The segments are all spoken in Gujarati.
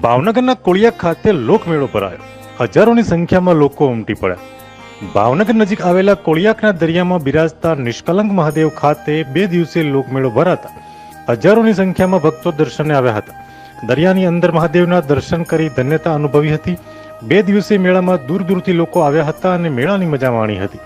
ભાવનગરના કોળિયા ખાતે લોકમેળો ભરાયો. હજારોની સંખ્યામાં લોકો ઉમટી પડ્યા. ભાવનગર નજીક આવેલા કોળિયાકના દરિયામાં બિરાજતા નિષ્કલંક મહાદેવ ખાતે બે દિવસે લોકમેળો ભરાતા. હજારોની સંખ્યામાં ભક્તો દર્શને આવ્યા હતા. દરિયાની અંદર મહાદેવના દર્શન કરી ધન્યતા અનુભવી હતી. બે દિવસીય મેળામાં દૂર દૂરથી લોકો આવ્યા હતા અને મેળાની મજા માણી હતી.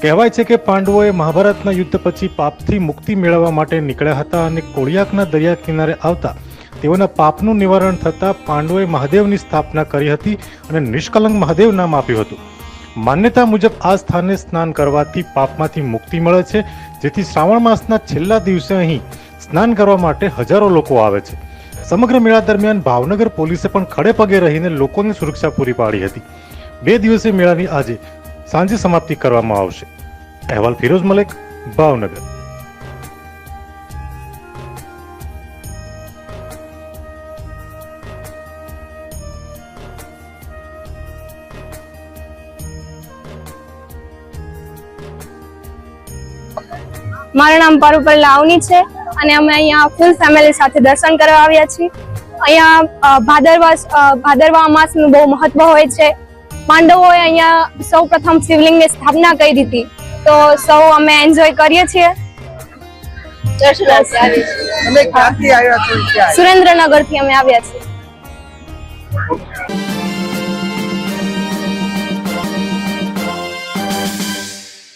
કહેવાય છે કે પાંડવોએ મહાભારતના યુદ્ધ પછી પાપથી મુક્તિ મેળવવા માટે નીકળ્યા હતા અને કોળિયાકના દરિયા કિનારે આવતા તેઓના પાપનું નિવારણ થતાં પાંડવોએ મહાદેવની સ્થાપના કરી હતી અને નિષ્કલંક મહાદેવ નામ આપ્યું હતું. માન્યતા મુજબ આ સ્થાને સ્નાન કરવાથી પાપમાંથી મુક્તિ મળે છે, જેથી શ્રાવણ માસના છેલ્લા દિવસે અહીં સ્નાન કરવા માટે હજારો લોકો આવે છે. સમગ્ર મેળા દરમિયાન ભાવનગર પોલીસે પણ ખડે પગે રહીને લોકોને સુરક્ષા પૂરી પાડી હતી. બે દિવસીય મેળાની આજે સાંજે સમાપ્તિ કરવામાં આવશે. અહેવાલ ફિરોઝ મલેક, ભાવનગર. મારું નામ પરુપર લાવની છે. અને અમે અહીંયા ફૂલ ફેમિલી સાથે દર્શન કરવા આવ્યા છીએ. અહીંયા ભાદરવા ભાદરવા અમાસનું બહુ મહત્વ હોય છે. પાંડવોએ અહીંયા સૌ પ્રથમ શિવલિંગની સ્થાપના કરી હતી તો સૌ અમે એન્જોય કરીએ છીએ. સુરેન્દ્રનગર સુરેન્દ્રનગરથી અમે આવ્યા છીએ.